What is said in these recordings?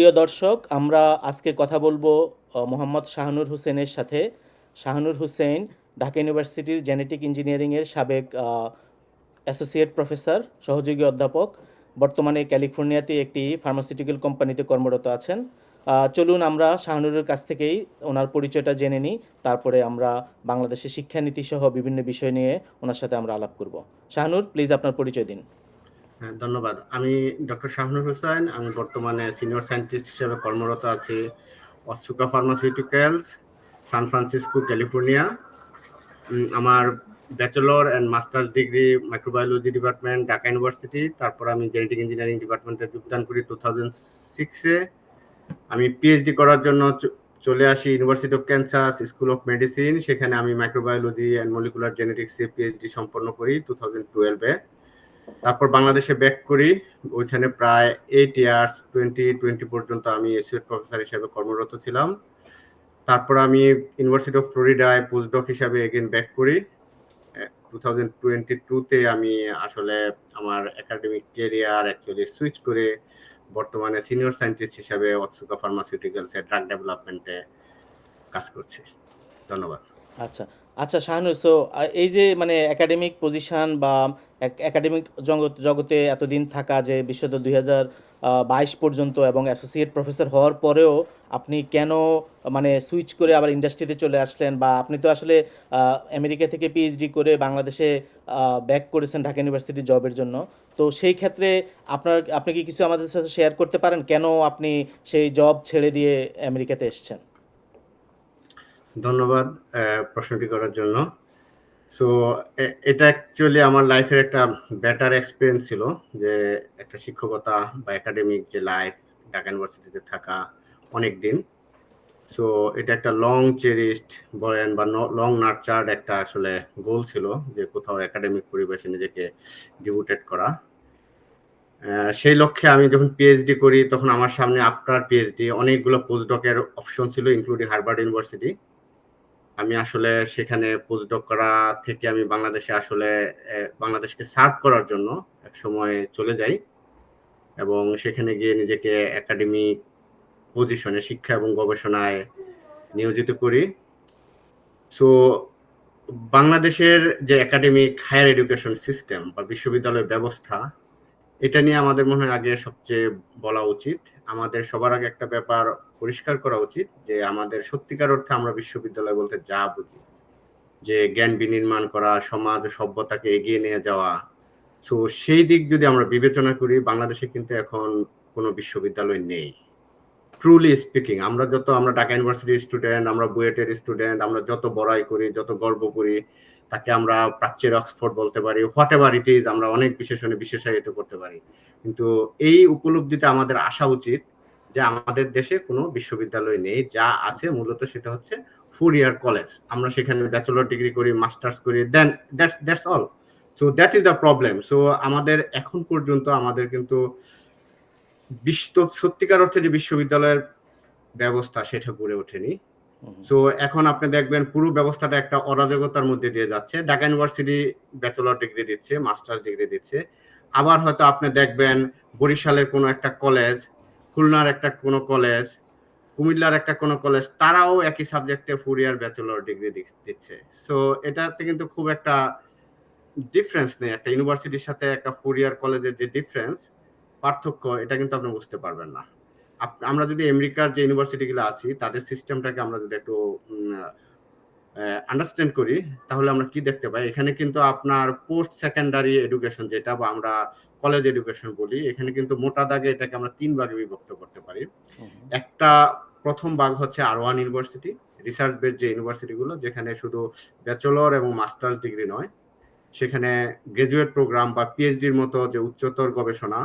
প্রিয় দর্শক, আমরা আজকে কথা বলব মোহাম্মদ শাহানুর হোসেনের সাথে। শাহানুর হোসেন ঢাকা ইউনিভার্সিটির জেনেটিক ইঞ্জিনিয়ারিংয়ের সাবেক অ্যাসোসিয়েট প্রফেসর, সহযোগী অধ্যাপক। বর্তমানে ক্যালিফোর্নিয়াতে একটি ফার্মাসিউটিক্যাল কোম্পানিতে কর্মরত আছেন। চলুন আমরা শাহানুরের কাছ থেকেই ওনার পরিচয়টা জেনে নিই। তারপরে আমরা বাংলাদেশের শিক্ষানীতি সহ বিভিন্ন বিষয় নিয়ে ওনার সাথে আমরা আলাপ করব। শাহানুর প্লিজ আপনার পরিচয় দিন। ধন্যবাদ। আমি ডক্টর শাহনুর হোসেন, আমি বর্তমানে সিনিয়র সায়েন্টিস্ট হিসেবে কর্মরত আছি Otsuka pharmaceuticals, San Francisco, California. আমার bachelor and masters degree microbiology department Dhaka university, তারপর আমি জেনেটিক ইঞ্জিনিয়ারিং ডিপার্টমেন্টে যোগদান করি টু থাউজেন্ড সিক্সে আমি পিএইচডি করার জন্য চলে আসি university of Kansas school of medicine সেখানে আমি মাইক্রোবায়োলজি অ্যান্ড মলিকুলার জেনেটিক্সে পিএইচডি সম্পন্ন করি টু থাউজেন্ড টুয়েলভে তারপর বাংলাদেশে ব্যাক করি, ওইখানে প্রায় এইট ইয়ার্স টোয়েন্টি টোয়েন্টি পর্যন্ত আমি এসিয়েট প্রফেসর হিসেবে কর্মরত ছিলাম। তারপর আমি ইউনিভার্সিটি অফ ফ্লোরিডায় পোস্টডক হিসাবে এগেন ব্যাক করি। টু থাউজেন্ড টোয়েন্টি টুতে আমি আসলে আমার একাডেমিক কেরিয়ার অ্যাকচুয়ালি সুইচ করে বর্তমানে সিনিয়র সায়েন্টিস্ট হিসাবে অৎসুকা ফার্মাসিউটিক্যালস ড্রাগ ডেভেলপমেন্টে কাজ করছি। ধন্যবাদ। আচ্ছা আচ্ছা শাহানুর সো এই যে মানে একাডেমিক পজিশন বা একাডেমিক জগৎ, জগতে এতদিন থাকা যে, বিশ্বত দুই হাজার বাইশ পর্যন্ত এবং অ্যাসোসিয়েট প্রফেসর হওয়ার পরেও আপনি কেন মানে সুইচ করে আবার ইন্ডাস্ট্রিতে চলে আসলেন বা, আপনি তো আসলে আমেরিকা থেকে পিএইচডি করে বাংলাদেশে ব্যাক করেছেন ঢাকা ইউনিভার্সিটি জবের জন্য। তো সেই ক্ষেত্রে আপনার, আপনি কি কিছু আমাদের সাথে শেয়ার করতে পারেন? কেন আপনি সেই জব ছেড়ে দিয়ে আমেরিকাতে এসেছেন? ধন্যবাদ প্রশ্নটি করার জন্য। সো এটা অ্যাকচুয়ালি আমার লাইফের একটা বেটার এক্সপিরিয়েন্স ছিল যে একটা শিক্ষকতা বা একাডেমিক যে লাইফ ঢাকা ইউনিভার্সিটিতে থাকা অনেক দিন সো এটা একটা লং চেরিস্ট বলেন বা লং নার্চার্ড একটা আসলে গোল ছিল যে কোথাও একাডেমিক পরিবেশে নিজেকে ডিভোটেড করা। সেই লক্ষ্যে আমি যখন পিএইচডি করি, তখন আমার সামনে আফটার পিএইচডি অনেকগুলো পোস্টডকের অপশন ছিল ইনক্লুডিং হার্ভার্ড ইউনিভার্সিটি আমি আসলে সেখানে পোস্টডক করা থেকে আমি বাংলাদেশে আসলে বাংলাদেশকে সার্ভ করার জন্য এক সময় চলে যাই এবং সেখানে গিয়ে নিজেকে একাডেমিক পজিশনে শিক্ষা এবং গবেষণায় নিয়োজিত করি। সো বাংলাদেশের যে একাডেমিক হায়ার এডুকেশন সিস্টেম বা বিশ্ববিদ্যালয় ব্যবস্থা এটা নিয়ে আমাদের মনে হয় আগে সবচেয়ে বলা উচিত। আমাদের সবার আগে একটা ব্যাপার পরিষ্কার করা উচিত যে, আমাদের সত্যিকার অর্থে আমরা বিশ্ববিদ্যালয় বলতে যা বুঝি। যে, জ্ঞান বিনির্মাণ করা, সমাজ সভ্যতাকে এগিয়ে নিয়ে যাওয়া। তো সেই দিক যদি আমরা বিবেচনা করি, বাংলাদেশে কিন্তু এখন কোনো বিশ্ববিদ্যালয় নেই। ট্রুলি স্পিকিং আমরা যত, আমরা ঢাকা ইউনিভার্সিটির স্টুডেন্ট আমরা বুয়েটের স্টুডেন্ট আমরা যত বড়াই করি, যত গর্ব করি তাকে আমরা প্রাচ্যের অক্সফোর্ড বলতে পারি হোয়াট এভার ইট ইজ আমরা অনেক বিশেষণে বিশেষায়িত করতে পারি। কিন্তু এই উপলব্ধিটা আমাদের আসা উচিত যে আমাদের দেশে কোনো বিশ্ববিদ্যালয় নেই, যা আছে মূলত সেটা হচ্ছে ফোর ইয়ার কলেজ আমরা সেখানে ব্যাচেলর ডিগ্রি করি মাস্টার্স করি then that's that's all so that is the problem so আমাদের এখন পর্যন্ত আমাদের কিন্তু বিশ্ব সত্যিকার অর্থে যে বিশ্ববিদ্যালয়ের ব্যবস্থা সেটা গড়ে ওঠেনি। সো এখন আপনি দেখবেন পুরো ব্যবস্থাটা একটা অরাজকতার মধ্যে দিয়ে যাচ্ছে। ঢাকা ইউনিভার্সিটি ব্যাচেলর ডিগ্রি দিচ্ছে মাস্টার্স ডিগ্রি দিচ্ছে। আবার হয়তো আপনি দেখবেন বরিশালের কোনো একটা কলেজ খুলনার একটা কোনো কলেজ কুমিল্লার একটা কোনো কলেজ তারাও একই সাবজেক্টে ফোর ইয়ার ব্যাচেলর ডিগ্রি দিচ্ছে। সো এটাতে কিন্তু খুব একটা ডিফারেন্স নেই। একটা ইউনিভার্সিটির সাথে একটা ফোর ইয়ার কলেজের যে ডিফারেন্স পার্থক্য, এটা কিন্তু আপনি বুঝতে পারবেন না। আমরা যদি আমেরিকার যে ইউনিভার্সিটিগুলো আছি তাদের সিস্টেমটাকে আমরা যদি একটু আন্ডারস্ট্যান্ড করি তাহলে আমরা কি দেখতে পাই? এখানে কিন্তু আপনার পোস্ট সেকেন্ডারি এডুকেশন যেটা বা আমরা কলেজ এডুকেশন বলি এখানে কিন্তু মোটা দাগে এটাকে আমরা তিন ভাগে বিভক্ত করতে পারি। একটা প্রথম ভাগ হচ্ছে R one university research base যে ইউনিভার্সিটিগুলো যেখানে শুধু ব্যাচেলর এবং মাস্টার্স ডিগ্রি নয় সেখানে গ্রাজুয়েট প্রোগ্রাম বা পিএইচডির মতো যে উচ্চতর গবেষণা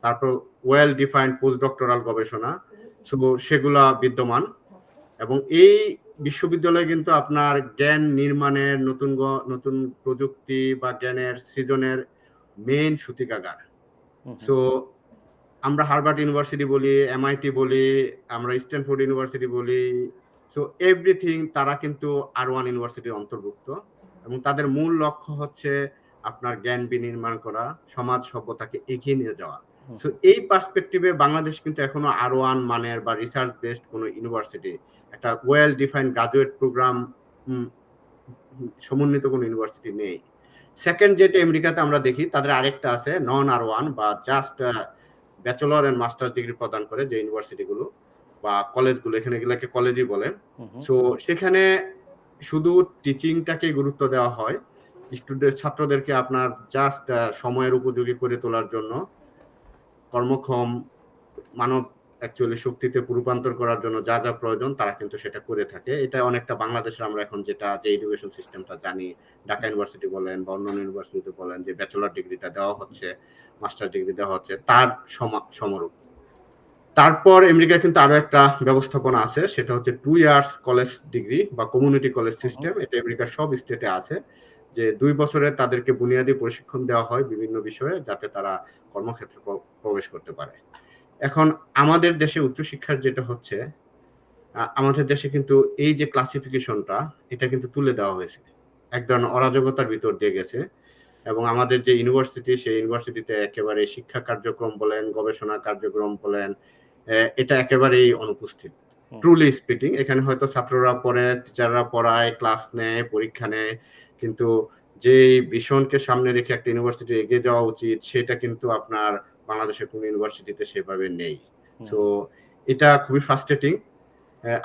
তারপর ওয়েল ডিফাইন্ড পোস্ট ডক্টরাল গবেষণা। সো সেগুলা বিদ্যমান। এবং এই বিশ্ববিদ্যালয়ে কিন্তু আপনার জ্ঞান নির্মাণের নতুন নতুন প্রযুক্তি বা জ্ঞানের সৃজনের মেইন সূতিকাগার। সো আমরা হার্ভার্ড ইউনিভার্সিটি বলি এমআইটি বলি আমরা স্ট্যানফোর্ড ইউনিভার্সিটি বলি। সো এভরিথিং তারা কিন্তু আর ওয়ান ইউনিভার্সিটির অন্তর্ভুক্ত। এবং তাদের মূল লক্ষ্য হচ্ছে আপনার জ্ঞান বিনির্মাণ করা সমাজ সভ্যতাকে এগিয়ে নিয়ে যাওয়া। সো এই পার্সপেক্টিভে বাংলাদেশ কিন্তু এখনও আর ওয়ান মানের বা রিসার্চ বেসড কোনো ইউনিভার্সিটি একটা ওয়েল ডিফাইন্ড গ্রাজুয়েট প্রোগ্রাম সমন্বিত কোনো ইউনিভার্সিটি নেই। সেকেন্ড যেটা আমেরিকাতে আমরা দেখি তাদের আরেকটা আছে নন আর ওয়ান বা just bachelor and master degree প্রদান করে যে ইউনিভার্সিটিগুলো বা কলেজগুলো এখানে এগুলোকে কলেজই বলে। সো সেখানে শুধু টিচিংটাকে গুরুত্ব দেওয়া হয় স্টুডেন্ট ছাত্রদেরকে আপনার জাস্ট সময়ের উপযোগী করে তোলার জন্য। কর্মক্ষম মানব অ্যাকচুয়ালি শক্তিতে রূপান্তর করার জন্য যা যা প্রয়োজন তারা কিন্তু সেটা করে থাকে। এটা অনেকটা বাংলাদেশের আমরা এখন যেটা যে এডুকেশন সিস্টেমটা জানি ঢাকা ইউনিভার্সিটি বলেন বা অন্যান্য ইউনিভার্সিটিতে বলেন যে ব্যাচেলার ডিগ্রিটা দেওয়া হচ্ছে মাস্টার ডিগ্রি দেওয়া হচ্ছে তার সমা- সমরূপ। তারপর আমেরিকায় কিন্তু আরও একটা ব্যবস্থাপনা আছে সেটা হচ্ছে টু ইয়ার্স কলেজ ডিগ্রি বা কমিউনিটি কলেজ সিস্টেম এটা আমেরিকার সব স্টেটে আছে যে দুই বছরে তাদেরকে বুনিয়াদী প্রশিক্ষণ দেওয়া হয় বিভিন্ন বিষয়ে যাতে তারা কর্মক্ষেত্রে প্রবেশ করতে পারে। এখন আমাদের দেশে উচ্চশিক্ষার যেটা হচ্ছে আমাদের দেশে কিন্তু এই যে ক্লাসিফিকেশনটা এটা কিন্তু তুলে দেওয়া হয়েছে। এক ধরনের অরাজকতার ভিতর দিয়ে গেছে এবং আমাদের যে ইউনিভার্সিটি সেই ইউনিভার্সিটিতে একেবারে শিক্ষা কার্যক্রম বলেন গবেষণা কার্যক্রম বলেন এটা একেবারেই অনুপস্থিত। ট্রুলি স্পিকিং এখানে হয়তো ছাত্ররা পড়ে টিচাররা পড়ায় ক্লাস নেয় পরীক্ষা নেয় কিন্তু যে ভীষণকে সামনে রেখে একটা ইউনিভার্সিটি এগিয়ে যাওয়া উচিত সেটা কিন্তু আপনার বাংলাদেশের কোনো ইউনিভার্সিটিতে সেভাবে নেই। তো এটা খুবই ফ্রাস্ট্রেটিং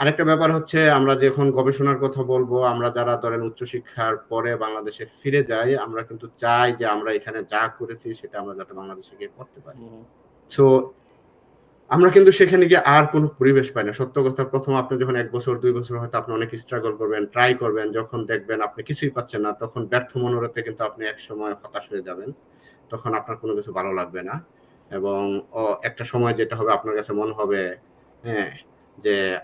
আরেকটা ব্যাপার হচ্ছে আমরা যখন গবেষণার কথা বলব আমরা যারা ধরেন উচ্চশিক্ষার পরে বাংলাদেশে ফিরে যাই আমরা কিন্তু চাই যে আমরা এখানে যা করেছি সেটা আমরা যাতে বাংলাদেশে গিয়ে করতে পারি। সো আমরা কিন্তু সেখানে গিয়ে আর কোনো পরিবেশ পাই না। সত্য কথা প্রথম আপনি যখন এক বছর দুই বছর হয়তো আপনি অনেক স্ট্রাগল করবেন ট্রাই করবেন যখন দেখবেন আপনি কিছুই পাচ্ছেন না তখন ব্যর্থ মনোরথে কিন্তু আপনি এক সময় হতাশ হয়ে যাবেন। তখন আপনার কোনো কিছু ভালো লাগবে না। এবং ও একটা সময় যেটা হবে আপনার কাছে মনে হবে হ্যাঁ যে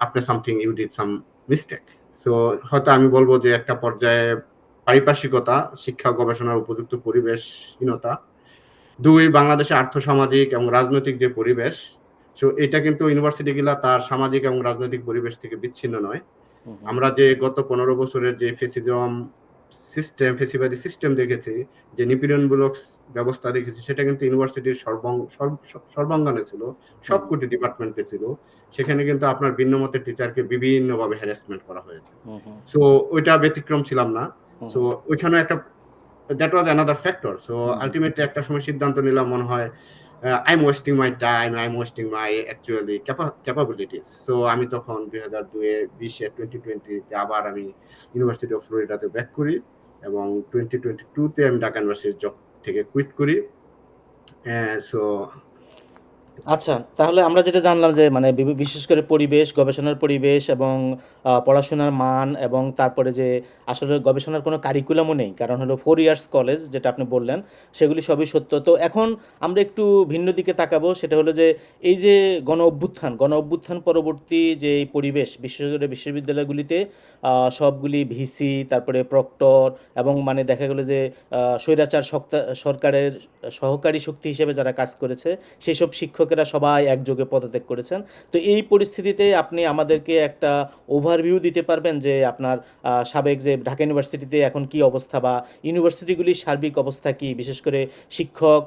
আপনি something you did some mistake so হয়তো আমি বলব যে একটা পর্যায়ে পারিপার্শ্বিকতা শিক্ষা গবেষণার উপযুক্ত পরিবেশহীনতা দুই বাংলাদেশে আর্থসামাজিক এবং রাজনৈতিক যে পরিবেশ সো এটা কিন্তু ইউনিভার্সিটি গুলা তার সামাজিক এবং রাজনৈতিক পরিবেশ থেকে বিচ্ছিন্ন নয়। আমরা যে গত পনেরো বছরের যে ফেসিজম সিস্টেম ফেসিবাদী সিস্টেম দেখেছি যে নিপীড়নমূলক ব্যবস্থা দেখেছি সেটা কিন্তু ইউনিভার্সিটির সর্বাঙ্গ সর্বাঙ্গনে ছিল সবকটি ডিপার্টমেন্টে ছিল। সেখানে কিন্তু আপনার ভিন্ন মতের টিচারকে বিভিন্নভাবে হ্যারাসমেন্ট করা হয়েছে। সো ওইটা ব্যতিক্রম ছিলাম না। সো ওইখানে একটা that was another factor so. Ultimately একটা সময় সিদ্ধান্ত নিলাম মনে হয় am wasting my time I am wasting my actually capabilities so আমি তখন দুই হাজার দুয়ে বিশে টোয়েন্টি টোয়েন্টিতে আবার আমি ইউনিভার্সিটি অফ ফ্লোরিডাতে ব্যাক করি এবং টোয়েন্টি টোয়েন্টি টুতে আমি ঢাকা ইউনিভার্সিটির জব থেকে কুইট করি। সো আচ্ছা তাহলে আমরা যেটা জানলাম যে মানে বিশেষ করে পরিবেশ, গবেষণার পরিবেশ এবং পড়াশোনার মান এবং তারপরে যে, আসলে গবেষণার কোনো কারিকুলামও নেই। কারণ হলো ফোর ইয়ার্স কলেজ যেটা আপনি বললেন, সেগুলি সবই সত্য। তো এখন আমরা একটু ভিন্ন দিকে তাকাবো, সেটা হলো যে, এই যে গণ অভ্যুত্থান গণ অভ্যুত্থান পরবর্তী যে এই পরিবেশ, বিশেষ করে বিশ্ববিদ্যালয়গুলিতে সবগুলি ভিসি, তারপরে প্রক্টর এবং মানে দেখা গেলো যে স্বৈরাচার সরকারের সহকারী শক্তি হিসেবে যারা কাজ করেছে সেই সব শিক্ষকেরা সবাই একযোগে পদত্যাগ করেছেন। তো এই পরিস্থিতিতে আপনি আমাদেরকে একটা ওভারভিউ দিতে পারবেন যে আপনার সাবেক যে ঢাকা ইউনিভার্সিটিতে এখন কি অবস্থা বা ইউনিভার্সিটিগুলির সার্বিক অবস্থা কি? বিশেষ করে শিক্ষক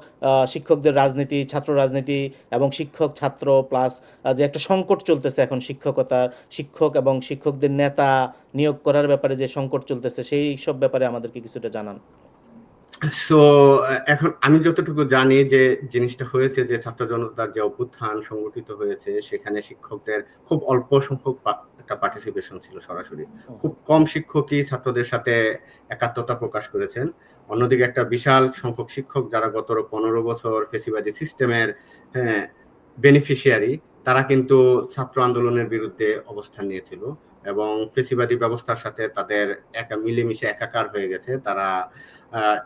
শিক্ষকদের রাজনীতি, ছাত্র রাজনীতি এবং শিক্ষক, ছাত্র প্লাস যে একটা সংকট চলতেছে এখন শিক্ষকতার, শিক্ষক এবং শিক্ষকদের নেতা নিয়োগ করার ব্যাপারে যে সংকট চলতেছে, সেই সব ব্যাপারে আমাদেরকে কিছুটা জানান। সো এখন আমি যতটুকু জানি যে জিনিসটা হয়েছে যে ছাত্র জনতার যে অভ্যুত্থান সংগঠিত হয়েছে সেখানে শিক্ষকদের খুব অল্প সংখ্যক একটা পার্টিসিপেশন ছিল সরাসরি। খুব কম শিক্ষকই ছাত্রদের সাথে একাত্মতা প্রকাশ করেছেন। অন্যদিকে একটা বিশাল সংখ্যক শিক্ষক যারা গত পনেরো বছর ফেসিবাদী সিস্টেমের হ্যাঁ বেনিফিশিয়ারি তারা কিন্তু ছাত্র আন্দোলনের বিরুদ্ধে অবস্থান নিয়েছিল এবং ফেসিবাদী ব্যবস্থার সাথে তাদের একা মিলেমিশে একাকার হয়ে গেছে। তারা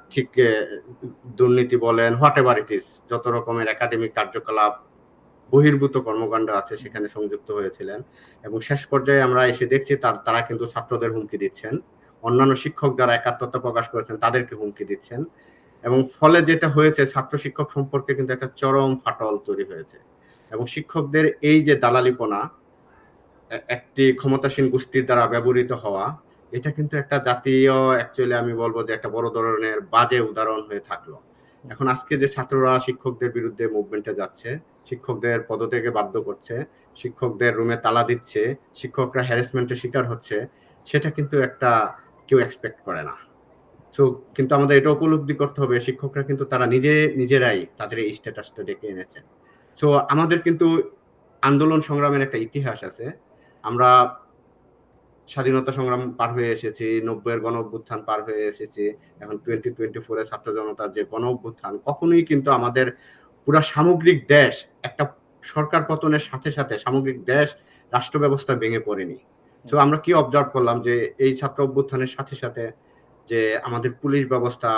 ঠিক দুর্নীতি বলেন হোয়াট এভার ইট ইস যত রকমের একাডেমিক কার্যকলাপ, বহির্ভূত কর্মকাণ্ড আছে সেখানে সংযুক্ত হয়েছিলেন। এবং শেষ পর্যায়ে আমরা এসে দেখছি তা- তারা কিন্তু ছাত্রদের হুমকি দিচ্ছেন। অন্যান্য শিক্ষক যারা একাত্মতা প্রকাশ করেছেন তাদেরকে হুমকি দিচ্ছেন। এবং ফলে যেটা হয়েছে, ছাত্র শিক্ষক সম্পর্কে কিন্তু একটা চরম ফাটল তৈরি হয়েছে। এবং শিক্ষকদের এই যে দালালিপনা একটি ক্ষমতাসীন গোষ্ঠীর দ্বারা ব্যবহৃত হওয়া এটা কিন্তু একটা জাতীয় অ্যাকচুয়ালি আমি বলব যে একটা বড় ধরনের বাজে উদাহরণ হয়ে থাকল। এখন আজকে যে ছাত্ররা শিক্ষকদের বিরুদ্ধে মুভমেন্টে যাচ্ছে, শিক্ষকদের পদত্যাগে বাধ্য করছে, শিক্ষকদের রুমে তালা দিচ্ছে, শিক্ষকরা হ্যারাসমেন্টের শিকার হচ্ছে, সেটা কিন্তু একটা কেউ এক্সপেক্ট করে না। সো কিন্তু আমাদের এটা উপলব্ধি করতে হবে, শিক্ষকরা কিন্তু তারা নিজে, নিজেরাই তাদের এই স্ট্যাটাসটা ডেকে এনেছেন। সো আমাদের কিন্তু আন্দোলন সংগ্রামের একটা ইতিহাস আছে। আমরা স্বাধীনতা সংগ্রাম পার হয়ে এসেছি, নব্বইয়ের গণ অভ্যুত্থান পার হয়ে এসেছি, এখন টোয়েন্টি টোয়েন্টি ফোরে ছাত্র জনতার যে গণ অভ্যুত্থান কখনোই কিন্তু আমাদের পুরো সামগ্রিক দেশ, একটা সরকার পতনের সাথে সাথে সামগ্রিক দেশ, রাষ্ট্র ব্যবস্থা ভেঙে পড়েনি। তো আমরা কি অবজার্ভ করলাম যে এই ছাত্র অভ্যুত্থানের সাথে সাথে যে আমাদের পুলিশ ব্যবস্থা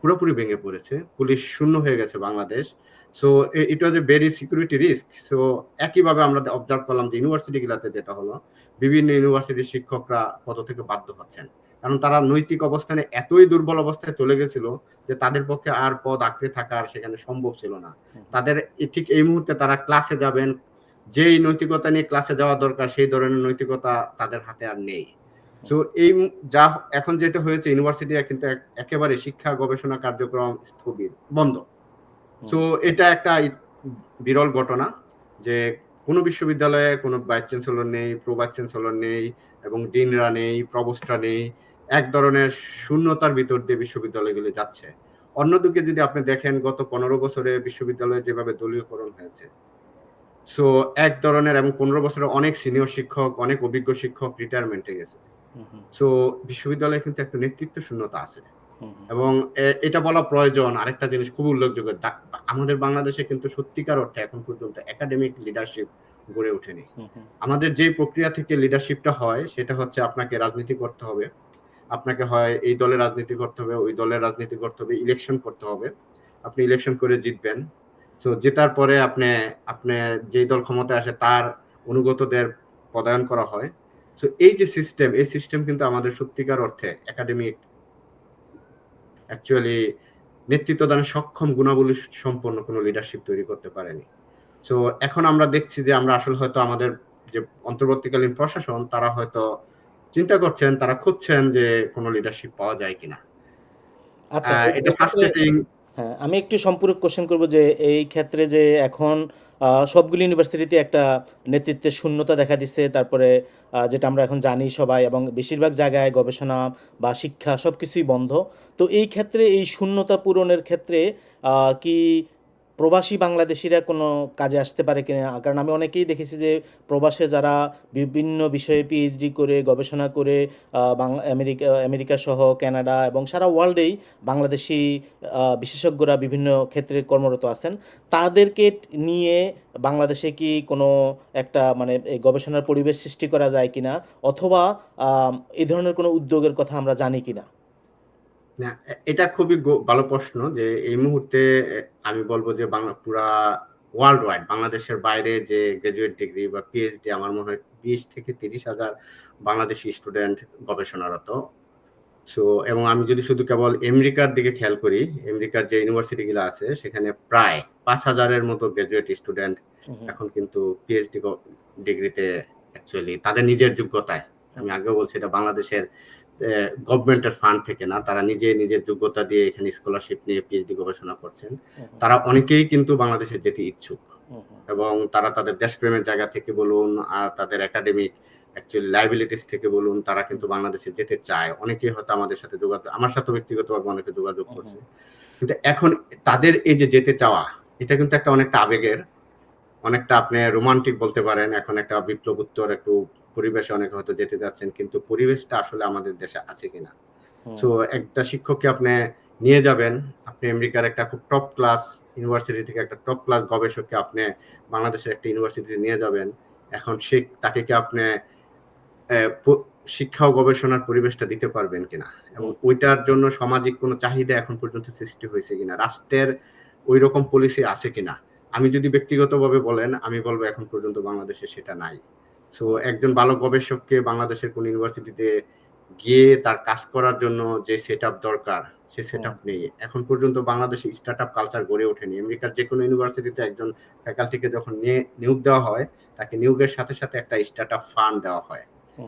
পুরোপুরি ভেঙে পড়েছে, পুলিশ শূন্য হয়ে গেছে Bangladesh so it was a very security risk so একইভাবে আমরা অবজার্ভ করলাম যে ইউনিভার্সিটি গুলাতে যেটা হলো বিভিন্ন ইউনিভার্সিটির শিক্ষকরা পদ থেকে বাধ্য হচ্ছেন। কারণ তারা নৈতিক অবস্থানে এতই দুর্বল অবস্থায় চলে গেছিল যে তাদের পক্ষে আর পদ আঁকড়ে থাকা আর সেখানে সম্ভব ছিল না। তাদের ঠিক এই মুহূর্তে তারা ক্লাসে যাবেন যেই নৈতিকতা নিয়ে ক্লাসে যাওয়া দরকার সেই ধরনের নৈতিকতা তাদের হাতে আর নেই। তো এই যা এখন যেটা হয়েছে ইউনিভার্সিটি কিন্তু একেবারে শিক্ষা গবেষণা কার্যক্রম স্থবির বন্ধ। এটা একটা বিরল ঘটনা যে কোনো বিশ্ববিদ্যালয়ে কোনো ভাইস চ্যান্সেলর নেই প্রো ভাইস চ্যান্সেলর নেই এবং ডিনরা নেই প্রবোস্টরা নেই এক ধরনের শূন্যতার ভিতর দিয়ে বিশ্ববিদ্যালয়গুলি যাচ্ছে। অন্যদিকে যদি আপনি দেখেন গত পনেরো বছরে বিশ্ববিদ্যালয়ে যেভাবে দলীয়করণ হয়েছে। সো এক ধরনের এবং পনেরো বছরে অনেক সিনিয়র শিক্ষক অনেক অভিজ্ঞ শিক্ষক রিটায়ারমেন্টে গেছে। সো বিশ্ববিদ্যালয়ে কিন্তু একটা নেতৃত্ব শূন্যতা আছে। এবং এটা বলা প্রয়োজন। আরেকটা জিনিস খুব উল্লেখযোগ্য আমাদের বাংলাদেশে কিন্তু সত্যিকার অর্থে এখন পর্যন্ত একাডেমিক লিডারশিপ গড়ে ওঠেনি। আমাদের যে প্রক্রিয়া থেকে লিডারশিপটা হয় সেটা হচ্ছে আপনাকে রাজনীতি করতে হবে। আপনাকে হয় এই দলের রাজনীতি করতে হবে ওই দলের রাজনীতি করতে হবে ইলেকশন করতে হবে। আপনি ইলেকশন করে জিতবেন। তো জেতার পরে আপনি আপনি যেই দল ক্ষমতায় আসে তার অনুগতদের পদায়ন করা হয়। তো এই যে সিস্টেম এই সিস্টেম কিন্তু আমাদের সত্যিকার অর্থে একাডেমিক অ্যাকচুয়ালি নেতৃত্ব দানে সক্ষম গুণাবলী সম্পন্ন কোনো লিডারশিপ তৈরি করতে পারেনি। সো এখন আমরা দেখছি যে আমরা আসলে হয়তো আমাদের যে অন্তর্বর্তীকালীন প্রশাসন তারা হয়তো চিন্তা করছেন তারা খুঁজছেন যে কোনো লিডারশিপ পাওয়া যায় কিনা। আচ্ছা এটা ফার্স্ট্রেটিং হ্যাঁ আমি একটু সম্পূরক কোশ্চেন করব যে এই ক্ষেত্রে যে এখন সবগুলি ইউনিভার্সিটিতে একটা নেতৃত্বের শূন্যতা দেখা দিচ্ছে তারপরে যেটা আমরা এখন জানি সবাই এবং বেশিরভাগ জায়গায় গবেষণা বা শিক্ষা সব কিছুই বন্ধ। তো এই ক্ষেত্রে এই শূন্যতা পূরণের ক্ষেত্রে কি প্রবাসী বাংলাদেশিরা কোনো কাজে আসতে পারে কিনা? কারণ আমি অনেকেই দেখেছি যে প্রবাসে যারা বিভিন্ন বিষয়ে পিএইচডি করে, গবেষণা করে বাংলা, আমেরিকা আমেরিকা সহ কানাডা এবং সারা ওয়ার্ল্ডেই বাংলাদেশি বিশেষজ্ঞরা বিভিন্ন ক্ষেত্রে কর্মরত আছেন। তাদেরকে নিয়ে বাংলাদেশে কি কোনো একটা মানে গবেষণার পরিবেশ সৃষ্টি করা যায় কিনা? অথবা এই ধরনের কোনো উদ্যোগের কথা আমরা জানি কিনা? না এটা খুবই ভালো প্রশ্ন যে এই মুহূর্তে আমি বলব যে বাংলা পুরা ওয়ার্ল্ড ওয়াইড বাংলাদেশের বাইরে যে গ্রাজুয়েট ডিগ্রি বা পিএইচডি আমার মনে হয় বিশ থেকে তিরিশ হাজার বাংলাদেশি স্টুডেন্ট গবেষণারত। সো এবং আমি যদি শুধু কেবল আমেরিকার দিকে খেয়াল করি আমেরিকার যে ইউনিভার্সিটিগুলো আছে সেখানে প্রায় পাঁচ হাজারের মতো গ্রাজুয়েট স্টুডেন্ট এখন কিন্তু পিএইচডি ডিগ্রিতে অ্যাকচুয়ালি তাদের নিজের যোগ্যতায়। আমি আগেও বলছি এটা বাংলাদেশের গভর্নমেন্টের ফান্ড থেকে না তারা নিজে নিজের যোগ্যতা দিয়ে এখানে স্কলারশিপ নিয়ে পিএইচডি গবেষণা করছেন। তারা অনেকেই কিন্তু বাংলাদেশে যেতে ইচ্ছুক। এবং তারা তাদের দেশপ্রেমের জায়গা থেকে বলুন আর তাদের একাডেমিক অ্যাকচুয়ালি লাইবিলিটিস থেকে বলুন তারা কিন্তু বাংলাদেশে যেতে চায়। অনেকেই হয়তো আমাদের সাথে যোগাযোগ আমার সাথে ব্যক্তিগতভাবে অনেকে যোগাযোগ করছে। কিন্তু এখন তাদের এই যে যেতে চাওয়া এটা কিন্তু একটা অনেকটা আবেগের অনেকটা আপনি রোমান্টিক বলতে পারেন এখন একটা বিপ্লব উত্তর একটু পরিবেশে অনেকে হয়তো যেতে যাচ্ছেন কিন্তু পরিবেশটা আসলে আমাদের দেশে আছে কিনা। সো একটা শিক্ষককে আপনি নিয়ে যাবেন আপনি আমেরিকার একটা খুব টপ ক্লাস ইউনিভার্সিটি থেকে একটা টপ ক্লাস গবেষককে আপনি বাংলাদেশের একটা ইউনিভার্সিটিতে নিয়ে যাবেন। এখন সে তাকে কি আপনি শিক্ষা ও গবেষণার পরিবেশটা দিতে পারবেন কিনা? এবং ওইটার জন্য সামাজিক কোনো চাহিদা এখন পর্যন্ত সৃষ্টি হয়েছে কিনা? রাষ্ট্রের ওই রকম পলিসি আছে কিনা? আমি যদি ব্যক্তিগতভাবে বলেন আমি বলব এখন পর্যন্ত বাংলাদেশে সেটা নাই। সো একজন ভালো গবেষককে বাংলাদেশের কোন ইউনিভার্সিটিতে গিয়ে তার কাজ করার জন্য যে সেট দরকার সে সেট নেই এখন পর্যন্ত বাংলাদেশে স্টার্ট আপ কালচার গড়ে ওঠেনি আমেরিকার যে কোনো ইউনিভার্সিটিতে একজন ফ্যাকাল্টিকে যখন নিয়োগ দেওয়া হয় তাকে নিয়োগের সাথে সাথে একটা স্টার্ট আপ ফান্ড দেওয়া হয়।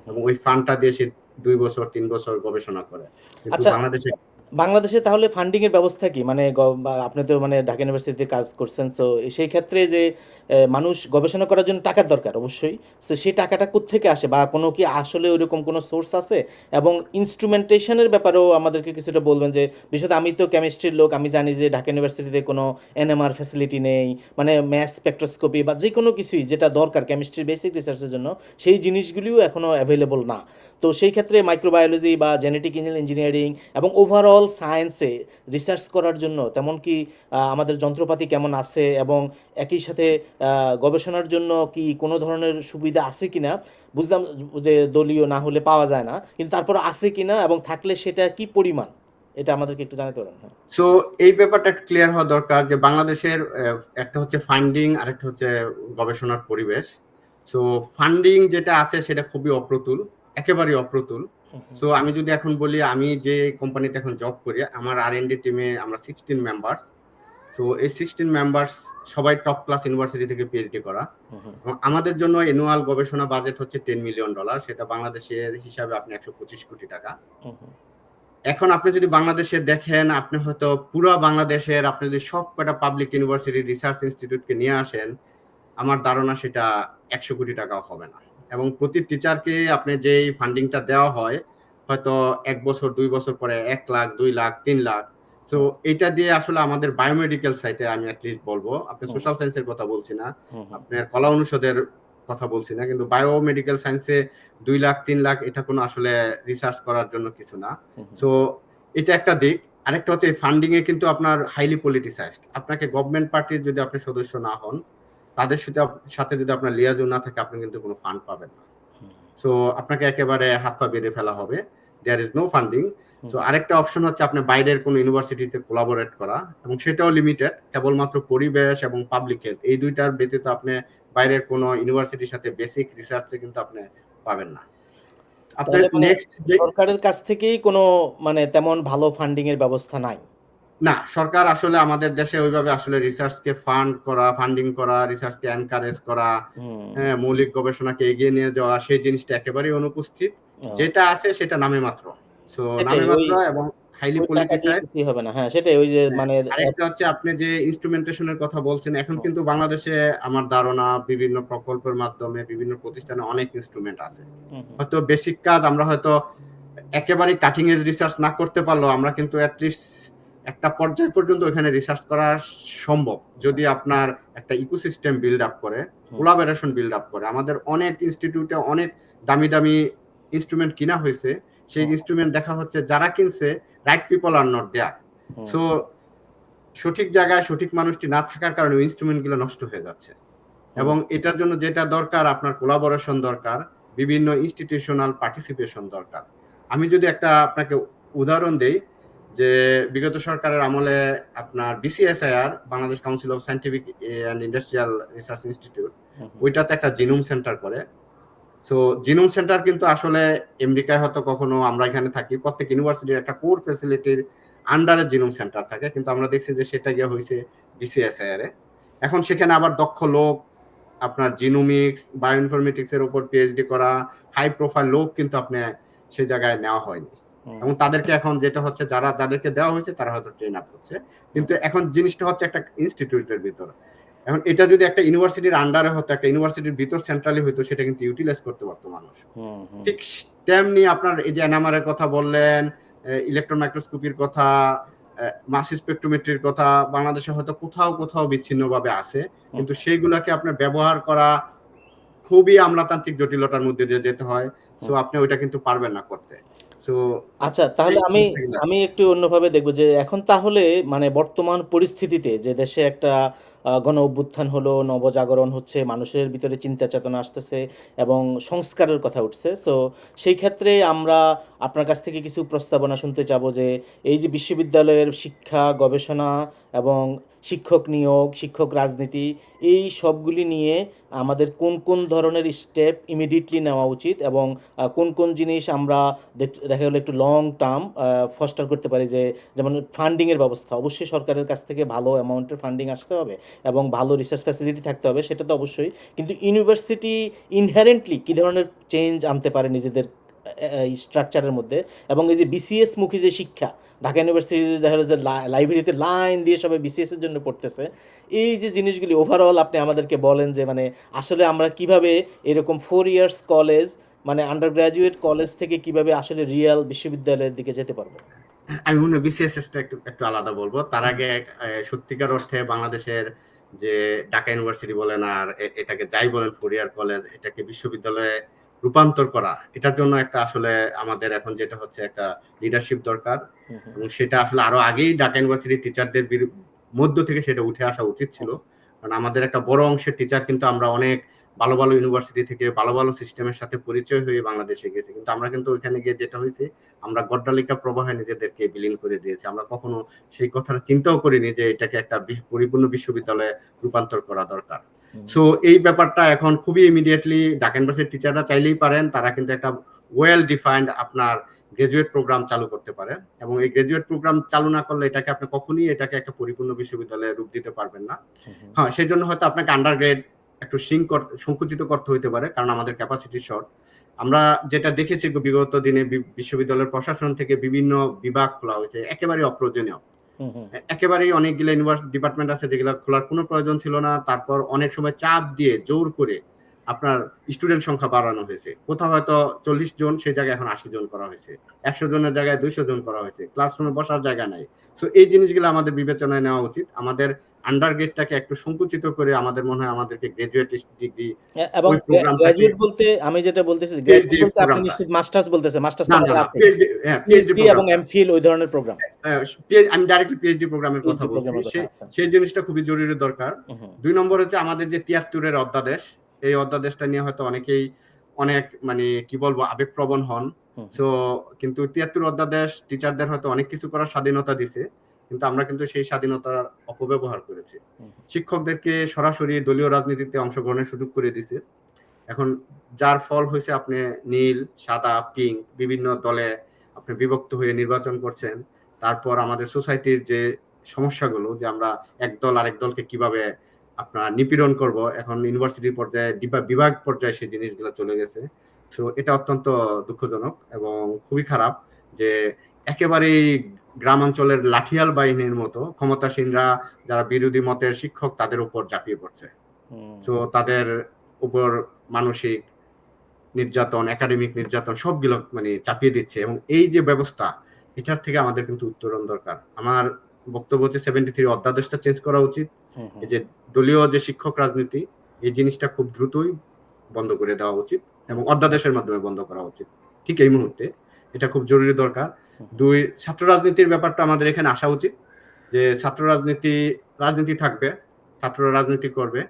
এবং ওই ফান্ডটা দিয়ে সে দুই বছর তিন বছর গবেষণা করে কিন্তু আচ্ছা। বাংলাদেশে বাংলাদেশে তাহলে ফান্ডিং এর ব্যবস্থা কি? মানে আপনি তো মানে ঢাকা ইউনিভার্সিটিতে কাজ করছেন। তো সেই ক্ষেত্রে যে মানুষ গবেষণা করার জন্য টাকার দরকার অবশ্যই। সো, সেই টাকাটা কোত্থেকে আসে বা কোনো কি আসলে ওইরকম কোনো সোর্স আছে? এবং ইন্সট্রুমেন্টেশন এর ব্যাপারেও আমাদেরকে কিছুটা বলবেন যে, বিশেষত আমি তো কেমিস্ট্রির লোক। আমি জানি যে ঢাকা ইউনিভার্সিটিতে কোনো এনএমআর ফ্যাসিলিটি নেই। মানে ম্যাথ স্পেকট্রোস্কোপি বা যে কোনো কিছুই যেটা দরকার কেমিস্ট্রির বেসিক রিসার্চের জন্য, সেই জিনিসগুলিও এখনও অ্যাভেলেবল না। তো সেই ক্ষেত্রে মাইক্রোবায়োলজি বা জেনেটিক ইঞ্জিন ইঞ্জিনিয়ারিং এবং ওভারঅল সায়েন্সে রিসার্চ করার জন্য তেমন কি আমাদের যন্ত্রপাতি কেমন আছে এবং একই সাথে গবেষণার জন্য কি কোনো ধরনের সুবিধা আছে কিনা? বুঝলাম যে দলীয় না হলে পাওয়া যায় না। কিন্তু তারপর আছে কিনা এবং থাকলে সেটা কি পরিমাণ? এটা আমাদেরকে একটু জানাতে পারেন? হ্যাঁ। সো এই ব্যাপারটা একটু ক্লিয়ার হওয়া দরকার যে বাংলাদেশের একটা হচ্ছে ফান্ডিং আর একটা হচ্ছে গবেষণার পরিবেশ। সো ফান্ডিং যেটা আছে সেটা খুবই অপ্রতুল, একেবারেই অপ্রতুল। সো আমি যদি এখন বলি আমি যে কোম্পানিতে এখন জব করি আমার আর এন ডি টিমে আমরা 16 মেম্বার্স। সো এই 16 মেম্বার্স সবাই টপ ক্লাস ইউনিভার্সিটি থেকে পিএইচডি করা। আমাদের জন্য অ্যানুয়াল গবেষণা বাজেট হচ্ছে 10 মিলিয়ন ডলার সেটা বাংলাদেশের হিসাবে আপনি 125 কোটি টাকা। এখন আপনি যদি বাংলাদেশে দেখেন আপনি হয়তো পুরা বাংলাদেশের আপনি যদি সবকটা পাবলিক ইউনিভার্সিটি রিসার্চ ইনস্টিটিউটকে নিয়ে আসেন, আমার ধারণা সেটা 100 কোটি টাকাও হবে না। এবং প্রতি টিচারকে আপনি যেই ফান্ডিংটা দেওয়া হয়, হয়তো এক বছর দুই বছর পরে এক লাখ, দুই লাখ, তিন লাখ। সো এইটা দিয়ে আসলে আমাদের বায়োমেডিক্যাল সাইটে আমি এট লিস্ট বলব। আপনি সোশ্যাল সায়েন্স এর কথা বলছি না। আপনার কলা অনুষদের কথা বলছি না। কিন্তু বায়োমেডিক্যাল সায়েন্সে 2 লাখ, 3 লাখ এটা কোনো আসলে রিসার্চ করার জন্য কিছু না। সো এটা একটা দিক। আরেকটা হচ্ছে এই ফান্ডিং এ কিন্তু আপনার হাইলি পলিটিসাইজড। আপনাকে গভর্নমেন্ট পার্টির যদি আপনি সদস্য না হন, তাদের সাথে সাথে যদি আপনার লিয়াজোন না থাকে আপনি কিন্তু কোনো ফান্ড পাবেন না। সো আপনাকে একেবারে হাত পা বেঁধে ফেলা হবে। There is no funding. So আরেকটা অপশন হচ্ছে আপনি বাইরের কোনো ইউনিভার্সিটিতে কোলাবোরেট করা এবং সেটাও লিমিটেড। কেবলমাত্র পরিবেশ এবং পাবলিক হেলথ এই ২ টার ব্যতীত আপনি বাইরের কোনো ইউনিভার্সিটির সাথে বেসিক রিসার্চ কিন্তু আপনি পাবেন না। মানে সরকারের কাছ থেকেই কোনো মানে তেমন ভালো ফান্ডিং এর ব্যবস্থা নাই। না, সরকার আসলে আমাদের দেশে ওইভাবে আসলে রিসার্চকে ফান্ড করা, ফান্ডিং করা, রিসার্চকে এনকারেজ করা, হ্যাঁ, মৌলিক গবেষণাকে এগিয়ে নিয়ে যাওয়া সেই জিনিসটা একেবারেই অনুপস্থিত। যেটা আছে সেটা নামে মাত্র। সো নামে মাত্র এবং হাইলি পলিটিসাইজড হবে না। হ্যাঁ, সেটাই ওই যে হ্যাঁ, মানে আরেকটা হচ্ছে আপনি যে ইন্সট্রুমেন্টেশন এর কথা বলছেন, এখন কিন্তু বাংলাদেশে আমার ধারণা বিভিন্ন প্রকল্পের মাধ্যমে বিভিন্ন প্রতিষ্ঠানে অনেক ইন্সট্রুমেন্ট আছে। হয়তো বেসিক কাজ আমরা হয়তো একেবারেই কাটিং এজ রিসার্চ না করতে পারলেও আমরা কিন্তু এট লিস্ট একটা পর্যায় পর্যন্ত ওখানে রিসার্চ করা সম্ভব। যদি আপনার একটা ইকোসিস্টেম বিল্ড আপ করে। কোলাবোরেশন বিল্ড আপ করে। আমাদের অনেক ইনস্টিটিউটে অনেক দামি, দামি ইন্সট্রুমেন্ট কিনা হইছে। সেই। ইন্সট্রুমেন্ট দেখা হচ্ছে যারা কিনছে right people are not there. So সঠিক জায়গায় সঠিক মানুষটি না থাকার কারণে ইন্সট্রুমেন্টগুলো নষ্ট হয়ে যাচ্ছে। এবং এটার জন্য যেটা দরকার আপনার কোলাবোরেশন দরকার, বিভিন্ন ইনস্টিটিউশনাল পার্টিসিপেশন দরকার। আমি যদি একটা আপনাকে উদাহরণ দেই যে বিগত সরকারের আমলে আপনার BCSIR Bangladesh council of scientific and industrial research institute. ওইটাতে একটা জিনোম সেন্টার করে। সো জিনোম সেন্টার কিন্তু আসলে আমেরিকায় হয়তো কখনো আমরা এখানে থাকি। প্রত্যেক ইউনিভার্সিটির একটা কোর ফ্যাসিলিটির আন্ডারে জিনোম সেন্টার থাকে। কিন্তু আমরা দেখছি যে সেটা গিয়ে হইছে বিসিএসআইআর এ। এখন সেখানে আবার দক্ষ লোক আপনার জিনোমিক্স, বায়োইনফরমেটিক্স এর উপর পিএইচডি করা হাই প্রোফাইল লোক কিন্তু আপনি সেই জায়গায় নেওয়া হয়নি। এবং তাদেরকে এখন যেটা হচ্ছে যারা যাদেরকে দেওয়া হয়েছে তারা হয়তো ট্রেন আপ হচ্ছে। কিন্তু এখন জিনিসটা হচ্ছে একটা ইনস্টিটিউটের ভিতর। এখন এটা যদি একটা ইউনিভার্সিটির আন্ডারে হতো, একটা ইউনিভার্সিটির ভিতর সেন্ট্রালি হইতো সেটা কিন্তু ইউটিলাইজ করতে পারত মানুষ। ঠিক তেমনি আপনার এই যে এনএমআর এর কথা বললেন, ইলেকট্রন মাইক্রোস্কোপির কথা, মাস স্পেকট্রোমেট্রির কথা বাংলাদেশে হয়তো কোথাও, কোথাও বিচ্ছিন্নভাবে আছে। কিন্তু সেইগুলাকে আপনার ব্যবহার করা খুবই আমলাতান্ত্রিক জটিলতার মধ্যে দিয়ে যেতে হয়। সো আপনি ওইটা কিন্তু পারবেন না করতে। সো আচ্ছা তাহলে আমি আমি একটু অন্যভাবে দেখব যে এখন তাহলে মানে বর্তমান পরিস্থিতিতে যে দেশে একটা গণ অভ্যুত্থান হলো, নবজাগরণ হচ্ছে, মানুষের ভিতরে চিন্তা চেতনা আসতেছে এবং সংস্কারের কথা উঠছে। সো সেই ক্ষেত্রে আমরা আপনার কাছ থেকে কিছু প্রস্তাবনা শুনতে চাবো যে এই যে বিশ্ববিদ্যালয়ের শিক্ষা, গবেষণা এবং শিক্ষক নিয়োগ, শিক্ষক রাজনীতি এই সবগুলি নিয়ে আমাদের কোন, কোন ধরনের স্টেপ ইমিডিয়েটলি নেওয়া উচিত এবং কোন, কোন জিনিস আমরা দেখ গেলো একটু লং টার্ম ফস্টার করতে পারি যে যেমন ফান্ডিংয়ের ব্যবস্থা। অবশ্যই সরকারের কাছ থেকে ভালো অ্যামাউন্টের ফান্ডিং আসতে হবে এবং ভালো রিসার্চ ফ্যাসিলিটি থাকতে হবে সেটা তো অবশ্যই। কিন্তু ইউনিভার্সিটি ইনহেরেন্টলি কী ধরনের চেঞ্জ আনতে পারে নিজেদের স্ট্রাকচারের মধ্যে এবং এই যে বিসিএস মুখী যে শিক্ষা ঢাকা ইউনিভার্সিটিতে দেখা যায় যে লাইব্রেরিতে লাইন দিয়ে সবাই বিসিএস এর জন্য পড়তেছে। এই যে জিনিসগুলি ওভারঅল আপনি আমাদেরকে বলেন যে মানে আসলে আমরা কীভাবে এরকম ফোর ইয়ার্স কলেজ মানে আন্ডার গ্রাজুয়েট কলেজ থেকে কীভাবে আসলে রিয়েল বিশ্ববিদ্যালয়ের দিকে যেতে পারব? আমি মনে বিসিএস টা একটু একটু আলাদা বলব। তার আগে সত্যিকার অর্থে বাংলাদেশের যে ঢাকা ইউনিভার্সিটি বলেন আর এটাকে যাই বলেন ফোরিয়ার কলেজ এটাকে বিশ্ববিদ্যালয়ে রূপান্তর করা এটার জন্য একটা আসলে আমাদের এখন যেটা হচ্ছে একটা লিডারশিপ দরকার। এবং সেটা আসলে আরও আগেই ঢাকা ইউনিভার্সিটির টিচারদের মধ্য থেকে সেটা উঠে আসা উচিত ছিল কারণ আমাদের একটা বড় অংশের টিচার কিন্তু আমরা অনেক ভালো ভালো ইউনিভার্সিটি থেকে ভালো ভালো সিস্টেমের সাথে পরিচয় হয়ে বাংলাদেশে গেছি কিন্তু আমরা কিন্তু ওইখানে গিয়ে যেটা হয়েছে আমরা গড্ডালিকা প্রবাহে নিজেদেরকে বিলীন করে দিয়েছি আমরা কখনো সেই কথাটা চিন্তাও করিনি যে এটাকে একটা পরিপূর্ণ বিশ্ববিদ্যালয়ে রূপান্তর করা দরকার। সো এই ব্যাপারটা এখন খুবই ইমিডিয়েটলি ঢাকা ইউনিভার্সিটির টিচাররা চাইলেই পারেন তারা কিন্তু একটা ওয়েল ডিফাইন্ড আপনার গ্রাজুয়েট প্রোগ্রাম চালু করতে পারে এবং এই গ্রাজুয়েট প্রোগ্রাম চালু না করলে এটাকে আপনি কখনই এটাকে একটা পরিপূর্ণ বিশ্ববিদ্যালয়ে রূপ দিতে পারবেন না। হ্যাঁ সেই জন্য হয়তো আপনাকে আন্ডারগ্রেড একটু সিং সংকুচিত করতে হইতে পারে কারণ আমাদের ক্যাপাসিটি শর্ট আমরা যেটা দেখেছি বিগত দিনে বিশ্ববিদ্যালয়ের প্রশাসন থেকে বিভিন্ন বিভাগ খোলা হয়েছে একেবারে অপ্রয়োজনীয়। একেবারেই অনেকগুলো ইউনিভার্স ডিপার্টমেন্ট আছে যেগুলো খোলার কোনো প্রয়োজন ছিল না। তারপর অনেক সময় চাপ দিয়ে জোর করে আপনার স্টুডেন্ট সংখ্যা বাড়ানো হয়েছে। কোথাও হয়তো চল্লিশ জন সেই জায়গায় এখন আশি জন করা হয়েছে। একশো জনের জায়গায় দুইশো জন করা হয়েছে। ক্লাসরুমে বসার জায়গা নাই। তো এই জিনিসগুলো আমাদের বিবেচনায় নেওয়া উচিত। আমাদের আন্ডার গ্রেডটাকে একটু সংকুচিত করে আমাদের মনে হয় আমাদেরকে গ্রাজুয়েট ডিগ্রি এবং গ্রাজুয়েট বলতে আমি যেটা বলতেছি গ্রাজুয়েট বলতে আপনি নিশ্চিত মাস্টার্স বলতেছেন মাস্টার্স না আছে। পিএইচডি হ্যাঁ পিএইচডি এবং এমফিল ওই ধরনের প্রোগ্রাম আমি ডাইরেক্টলি পিএইচডি প্রোগ্রামের কথা বলছি। সেই-। জিনিসটা খুবই জরুরি দরকার। দুই নম্বর হচ্ছে আমাদের যে তিয়াত্তরের অধ্যাদেশ এই অধ্যাদেশটা নিয়ে হয়তো অনেকেই অনেক মানে কি বলব আবেগপ্রবণ হন। সো কিন্তু তিয়াত্তর অধ্যাদেশ টিচারদের হয়তো অনেক কিছু করার স্বাধীনতা দিছে কিন্তু আমরা কিন্তু সেই স্বাধীনতার অপব্যবহার করেছি। শিক্ষকদেরকে সরাসরি দলীয় রাজনীতিতে অংশগ্রহণের সুযোগ করে দিছে। এখন যার ফল হয়েছে আপনি নীল সাদা পিঙ্ক বিভিন্ন দলে আপনি বিভক্ত হয়ে নির্বাচন করছেন তারপর আমাদের সোসাইটির যে সমস্যাগুলো যে আমরা এক দল আরেক দলকে কীভাবে আপনার নিপীড়ন করব এখন ইউনিভার্সিটি পর্যায়ে বিভাগ পর্যায়ে সেই জিনিসগুলো চলে গেছে। তো এটা অত্যন্ত দুঃখজনক এবং খুবই খারাপ যে একেবারেই গ্রামাঞ্চলের লাঠিয়াল বাহিনীর মতো ক্ষমতাসীনরা যারা বিরোধী মতের শিক্ষক তাদের উপর ঝাঁপিয়ে পড়ছে। তো তাদের উপর মানসিক নির্যাতন একাডেমিক নির্যাতন সবগুলো মানে চাপিয়ে দিচ্ছে এবং এই যে ব্যবস্থা এটার থেকে আমাদের কিন্তু উত্তরণ দরকার। আমার বক্তব্য হচ্ছে সেভেন্টি থ্রি অধ্যাদেশটা চেঞ্জ করা উচিত। এই যে দলীয় যে শিক্ষক রাজনীতি এই জিনিসটা খুব দ্রুতই বন্ধ করে দেওয়া উচিত এবং অধ্যাদেশের মাধ্যমে বন্ধ করা উচিত। ঠিক এই মুহূর্তে। এটা খুব জরুরি দরকার। দুই ছাত্র রাজনীতির ব্যাপারটা আমাদের এখানে আসা উচিত যে ছাত্র রাজনীতি রাজনীতি থাকবে ছাত্ররা রাজনীতি করবে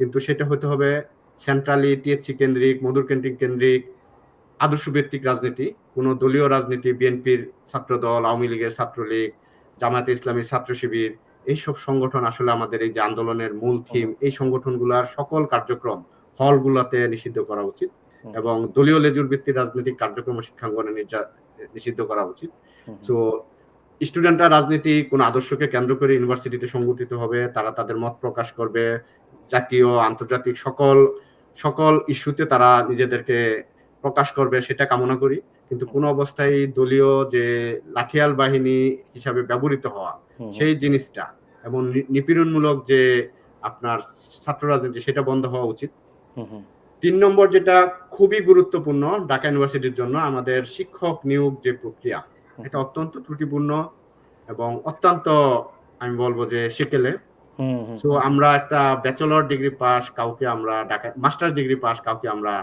কিন্তু সেটা হতে হবে সেন্ট্রালি টিএসসি কেন্দ্রিক মধুর কেন্দ্রিক কেন্দ্রিক আদর্শ ভিত্তিক রাজনীতি। কোনো দলীয় রাজনীতি বিএনপির ছাত্র দল আওয়ামী লীগের ছাত্রলীগ জামায়াতে ইসলামী ছাত্র শিবির এইসব সংগঠন আসলে আমাদের এই যে আন্দোলনের মূল থিম এই সংগঠনগুলোর সকল কার্যক্রম হলগুলোতে নিষিদ্ধ করা উচিত এবং দলীয় লেজুর ভিত্তিক রাজনৈতিক কার্যক্রম শিক্ষাঙ্গনে নিষিদ্ধ করা উচিত। তো স্টুডেন্টরা রাজনীতি কোন আদর্শকে কেন্দ্র করে ইউনিভার্সিটিতে সংগঠিত হবে তারা তাদের মত প্রকাশ করবে জাতীয় আন্তর্জাতিক সকল সকল ইস্যুতে তারা নিজেদেরকে প্রকাশ করবে সেটা কামনা করি কিন্তু কোনো অবস্থায় দলীয় যে লাঠিয়াল বাহিনী হিসাবে ব্যবহৃত হওয়া। সেই জিনিসটা এবং নিপীড়নমূলক যে আপনার ছাত্র রাজনীতি সেটা বন্ধ হওয়া উচিত। তিন নম্বর যেটা খুবই গুরুত্বপূর্ণ ঢাকা ইউনিভার্সিটির জন্য আমাদের শিক্ষক নিয়োগ যে প্রক্রিয়া এটা অত্যন্ত ত্রুটিপূর্ণ এবং অত্যন্ত আমি বলব যে সেকেলে। সো আমরা একটা ব্যাচেলর ডিগ্রি পাস কাউকে আমরা ঢাকা মাস্টার্স ডিগ্রি পাস কাউকে আমরা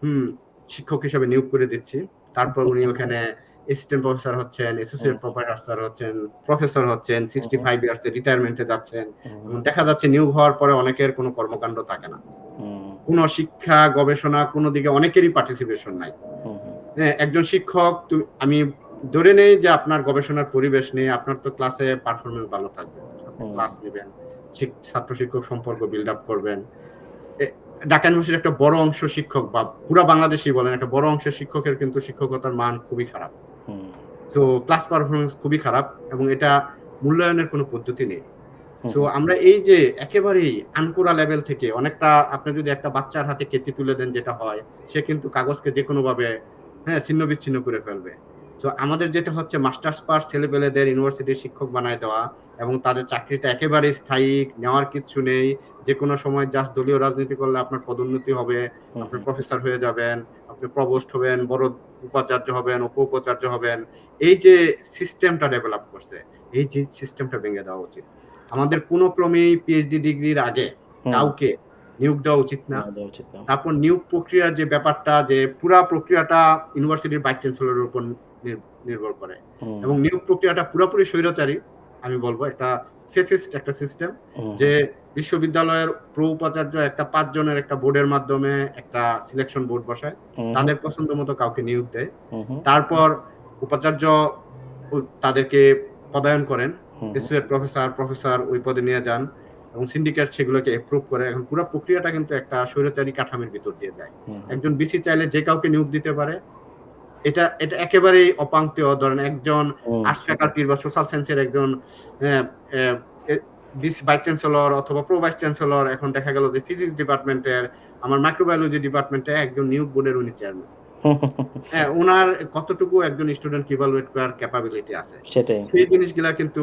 হুম শিক্ষক হিসেবে নিয়োগ করে দিচ্ছি। তারপর উনি ওখানে অ্যাসিস্ট্যান্ট প্রফেসর হচ্ছেন অ্যাসোসিয়েট প্রফেসর হচ্ছেন প্রফেসর হচ্ছেন সিক্সটি ফাইভ ইয়ার্সে রিটায়ারমেন্টে যাচ্ছেন। এবং দেখা যাচ্ছে নিয়োগ হওয়ার পরে অনেকের কোনো কর্মকাণ্ড থাকে না। কোনো শিক্ষা গবেষণা কোনো দিকে অনেকেরই পার্টিসিপেশন নাই। হ্যাঁ, একজন শিক্ষক আমি ধরে নেই যে আপনার গবেষণার পরিবেশ নেই আপনার তো ক্লাসে পারফরমেন্স ভালো থাকবে। ক্লাস নেবেন ছাত্র শিক্ষক সম্পর্ক বিল্ড আপ করবেন। ঢাকা ইউনিভার্সিটির একটা বড় অংশ শিক্ষক বা পুরো বাংলাদেশই বলেন একটা বড় অংশের শিক্ষকের কিন্তু শিক্ষকতার মান খুবই খারাপ। সো ক্লাস পারফরমেন্স খুবই খারাপ এবং এটা মূল্যায়নের কোনো পদ্ধতি নেই। সো আমরা এই যে একেবারেই আনকোরা লেভেল থেকে অনেকটা আপনি যদি একটা বাচ্চার হাতে কেচি তুলে দেন যেটা হয় সে কিন্তু কাগজকে যে কোনোভাবে হ্যাঁ ছিন্ন বিচ্ছিন্ন করে ফেলবে। তো আমাদের যেটা হচ্ছে মাস্টার্স পাস ছেলেপেলেদের ইউনিভার্সিটির শিক্ষক বানায় দেওয়া এবং তাদের চাকরিটা একেবারে স্থায়ী নেওয়ার কিচ্ছু নেই। যে কোনো সময় জাস্ট দলীয় রাজনীতি করলে আপনার পদোন্নতি হবে আপনি প্রফেসর হয়ে যাবেন আপনি প্রবোস্ট হবেন বড় উপাচার্য হবেন উপ উপাচার্য হবেন। এই যে সিস্টেমটা ডেভেলপ করছে এই যে সিস্টেমটা ভেঙে দেওয়া উচিত। আমাদের কোনো ক্রমেই পিএইচডি ডিগ্রির আগে কাউকে নিয়োগ দেওয়া উচিত না। তারপর নিয়োগ প্রক্রিয়ার যে ব্যাপারটা যে পুরা প্রক্রিয়াটা ইউনিভার্সিটির ভাইস চ্যান্সেলরের উপর নির্ভর করে। এবং নিয়োগ প্রক্রিয়াটা পুরোপুরি স্বৈরাচারী আমি বলব একটা ফেসিস্ট একটা সিস্টেম যে বিশ্ববিদ্যালয়ের প্রো উপাচার্য একটা পাঁচ জনের একটা বোর্ডের মাধ্যমে একটা সিলেকশন বোর্ড বসায় তাদের পছন্দ মতো কাউকে নিয়োগ দেয়। তারপর উপাচার্য তাদেরকে পদায়ন করেন হুম, প্রফেসর প্রফেসর ওই পদে নিয়ে যান এবং সিন্ডিকেট সেগুলোকে অ্যাপ্রুভ করে। এখন পুরো প্রক্রিয়াটা কিন্তু একটা স্বৈরাচারী কাঠামোর ভিতর দিয়ে যায়। একজন বিসি চাইলে যে কাউকে নিয়োগ দিতে পারে এটা এটা একেবারেই অপাঙ্ক্তেয় ধরেন একজন আর্টস ফ্যাকাল্টির বা সোশ্যাল সায়েন্সের একজন ভাইস চ্যান্সেলর অথবা প্রো ভাইস চ্যান্সেলর এখন দেখা গেল যে ফিজিক্স ডিপার্টমেন্টের আমার মাইক্রোবায়োলজি ডিপার্টমেন্টে একজন নিয়োগ বোর্ডের উনি চেয়ারম্যান হ্যাঁ ওনার কতটুকু একজন স্টুডেন্ট ইভালুয়েট করার ক্যাপাবিলিটি আছে? সেটাই। সেই জিনিসগুলা কিন্তু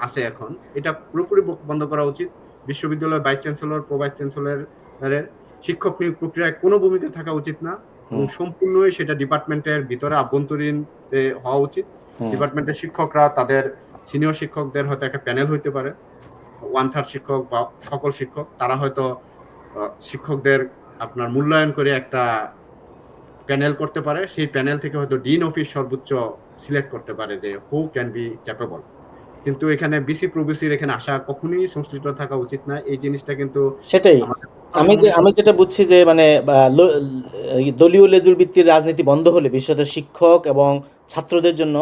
আছে এখন। এটা পুরোপুরি বন্ধ করা উচিত। বিশ্ববিদ্যালয়ের ভাইস চ্যান্সেলর প্রো ভাইস চ্যান্সেলরের শিক্ষক নিয়োগ প্রক্রিয়ায় কোনো ভূমিকা থাকা উচিত না। এবং সম্পূর্ণই সেটা ডিপার্টমেন্টের ভিতরে আভ্যন্তরীণ হওয়া উচিত। ডিপার্টমেন্টের শিক্ষকরা তাদের সিনিয়র শিক্ষকদের হয়তো একটা প্যানেল হইতে পারে ওয়ান থার্ড শিক্ষক বা সকল শিক্ষক। তারা হয়তো শিক্ষকদের আপনার মূল্যায়ন করে একটা প্যানেল করতে পারে। সেই প্যানেল থেকে হয়তো ডিন অফিস সর্বোচ্চ সিলেক্ট করতে পারে যে হু ক্যান বি ক্যাপেবল। কিন্তু এখানে বিসি প্রবিসির এখানে আশা কখনোই সংশ্লিষ্ট থাকা উচিত না। এই জিনিসটা কিন্তু সেটাই। আমি যে আমি যেটা বুঝছি যে মানে দলীয় লেজুর ভিত্তির রাজনীতি বন্ধ হলে বিশেষত শিক্ষক এবং ছাত্রদের জন্য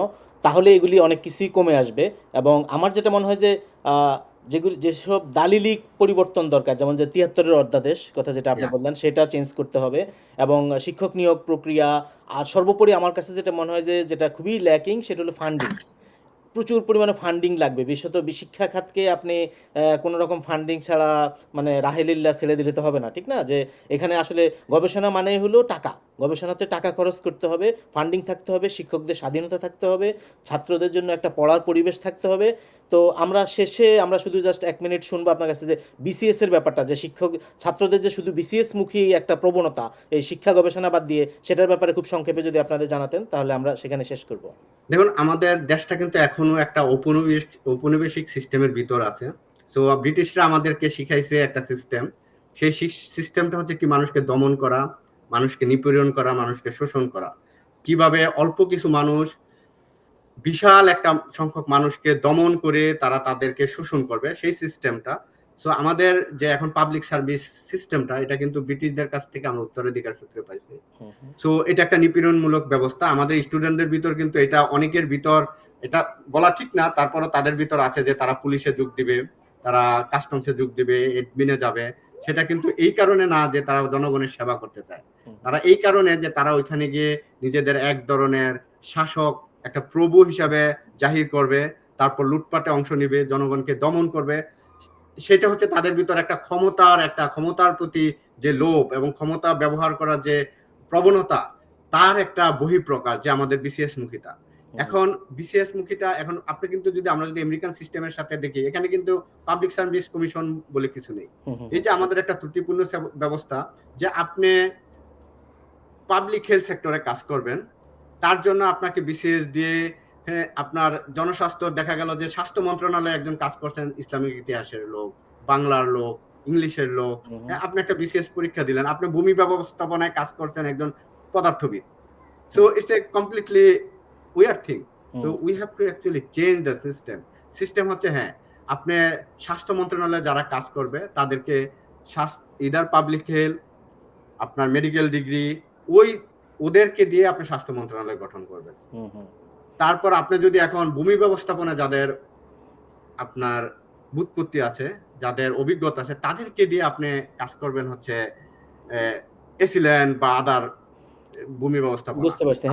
তাহলে এগুলি অনেক কিছুই কমে আসবে। এবং আমার যেটা মনে হয় যে আহ, যেগুলি যেসব দালিলিক পরিবর্তন দরকার যেমন যে তিয়াত্তরের অধ্যাদেশ কথা যেটা আপনি বললেন সেটা চেঞ্জ করতে হবে। এবং শিক্ষক নিয়োগ প্রক্রিয়া আর সর্বোপরি আমার কাছে যেটা মনে হয় যে যেটা খুবই ল্যাকিং সেটা হলো ফান্ডিং প্রচুর পরিমাণে ফান্ডিং লাগবে। বিশেষত শিক্ষা খাতকে আপনি কোনো রকম ফান্ডিং ছাড়া মানে রাহেলিল্লা ছেড়ে দিলে তো হবে না, ঠিক না? যে এখানে আসলে গবেষণা মানে হলো টাকা। গবেষণাতে টাকা খরচ করতে হবে ফান্ডিং থাকতে হবে, শিক্ষকদের স্বাধীনতা থাকতে হবে, ছাত্রদের জন্য একটা পড়ার পরিবেশ থাকতে হবে। তো আমরা শেষে আমরা শুধু জাস্ট এক মিনিট শুনব আপনার কাছে যে বিসিএস এর ব্যাপারটা, যে শিক্ষক, ছাত্রদের যে শুধু বিসিএস মুখী একটা প্রবণতা, এই শিক্ষা গবেষণা বাদ দিয়ে সেটার ব্যাপারে খুব সংক্ষেপে যদি আপনাদের জানাতেন, তাহলে আমরা সেখানে শেষ করব। দেখুন, আমাদের দেশটা কিন্তু এখনও একটা ঔপনিবেশ ঔপনিবেশিক সিস্টেমের ভিতর আছে। সো ব্রিটিশরা আমাদেরকে শিখাইছে একটা সিস্টেম সেই সিস্টেমটা হচ্ছে কি মানুষকে দমন করা, মানুষকে নিপীড়ন করা, মানুষকে শোষণ করা। কীভাবে অল্প কিছু মানুষ বিশাল একটা সংখ্যক মানুষকে দমন করে তারা তাদেরকে শোষণ করবে সেই সিস্টেমটা সো আমাদের যে এখন পাবলিক সার্ভিস সিস্টেমটা এটা কিন্তু ব্রিটিশদের কাছ থেকে আমরা উত্তরাধিকার সূত্রে পাইছি। সো এটা একটা নিপীড়নমূলক ব্যবস্থা। আমাদের স্টুডেন্টদের ভিতর কিন্তু এটা অনেকের ভিতর এটা বলা ঠিক না তারপরও তাদের ভিতর আছে যে তারা পুলিশে যোগ দিবে তারা কাস্টমসে যোগ দিবে এডমিনে যাবে। সেটা কিন্তু এই কারণে না যে তারা জনগণের সেবা করতে চায়। তারা এই কারণে যে তারা ওইখানে গিয়ে নিজেদের এক ধরনের শাসক একটা প্রভু হিসাবে জাহির করবে তারপর লুটপাটে অংশ নিবে জনগণকে দমন করবে। সেটা হচ্ছে তাদের ভিতর একটা ক্ষমতার একটা ক্ষমতার প্রতি যে লোভ এবং ক্ষমতা ব্যবহার করার যে প্রবণতা তার একটা বহিঃপ্রকাশ যে আমাদের বিসিএস মুখিতা। এখন বিসিএস মুখিতা এখন আপনি কিন্তু যদি আমরা যদি আমেরিকান সিস্টেমের সাথে দেখি এখানে কিন্তু পাবলিক সার্ভিস কমিশন বলে কিছু নেই। এই যে আমাদের একটা ত্রুটিপূর্ণ ব্যবস্থা যে আপনি পাবলিক হেলথ সেক্টরে কাজ করবেন তার জন্য আপনাকে বিসিএস দিয়ে হ্যাঁ, আপনার জনস্বাস্থ্য দেখা গেল যে স্বাস্থ্য মন্ত্রণালয়ে একজন কাজ করছেন ইসলামিক ইতিহাসের লোক বাংলার লোক ইংলিশের লোক। হ্যাঁ, আপনি একটা বিসিএস পরীক্ষা দিলেন। আপনি ভূমি ব্যবস্থাপনায় কাজ করছেন একজন পদার্থবিদ। So it's a completely weird thing so we have to actually change the system system হচ্ছে হ্যাঁ আপনি স্বাস্থ্য মন্ত্রণালয়ে যারা কাজ করবে তাদেরকে ইদার পাবলিক হেলথ আপনার মেডিকেল ডিগ্রি ওই ওদেরকে দিয়ে আপনি স্বাস্থ্য মন্ত্রণালয় গঠন করবেন। তারপর আপনি যদি এখন ভূমি ব্যবস্থাপনা যাদের আপনার বুৎপত্তি আছে যাদের অভিজ্ঞতা আছে তাদেরকে দিয়ে আপনি কাজ করবেন হচ্ছে এসিল্যান্ড বা আদার ভূমি ব্যবস্থাপনা। বুঝতে পারছি।